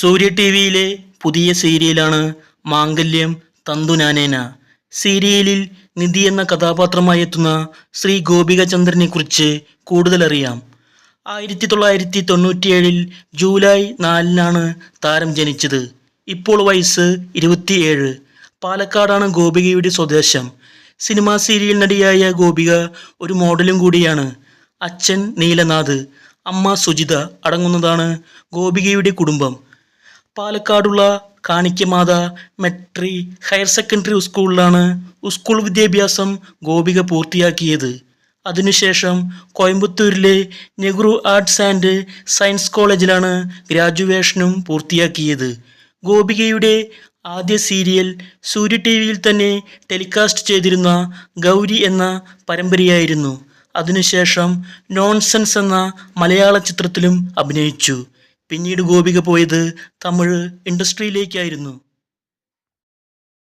സൂര്യ T വിയിലെ പുതിയ സീരിയലാണ് മാംഗല്യം തന്തുനാനേന. സീരിയലിൽ നിധി എന്ന കഥാപാത്രമായി എത്തുന്ന ശ്രീ ഗോപിക ചന്ദ്രനെ കുറിച്ച് കൂടുതലറിയാം. ആയിരത്തി തൊള്ളായിരത്തി തൊണ്ണൂറ്റിയേഴിൽ ജൂലൈ നാലിനാണ് താരം ജനിച്ചത്. ഇപ്പോൾ വയസ്സ് ഇരുപത്തിയേഴ്. പാലക്കാടാണ് ഗോപികയുടെ സ്വദേശം. സിനിമാ സീരിയൽ നടിയായ ഗോപിക ഒരു മോഡലും കൂടിയാണ്. അച്ഛൻ നീലനാഥ് അമ്മ സുജിത അടങ്ങുന്നതാണ് ഗോപികയുടെ കുടുംബം. പാലക്കാടുള്ള കാണിക്കമാത മെട്രി ഹയർ സെക്കൻഡറി സ്കൂളിലാണ് സ്കൂൾ വിദ്യാഭ്യാസം ഗോപിക പൂർത്തിയാക്കിയത്. അതിനുശേഷം കോയമ്പത്തൂരിലെ നെഹ്റു ആർട്സ് ആൻഡ് സയൻസ് കോളേജിലാണ് ഗ്രാജുവേഷനും പൂർത്തിയാക്കിയത്. ഗോപികയുടെ ആദ്യ സീരിയൽ സൂര്യ ടി വിയിൽ തന്നെ ടെലികാസ്റ്റ് ചെയ്തിരുന്ന ഗൗരി എന്ന പരമ്പരയായിരുന്നു. അതിനുശേഷം നോൺസെൻസ് എന്ന മലയാള ചിത്രത്തിലും അഭിനയിച്ചു. പിന്നീട് ഗോപിക പോയത് തമിഴ് ഇൻഡസ്ട്രിയിലേക്കായിരുന്നു.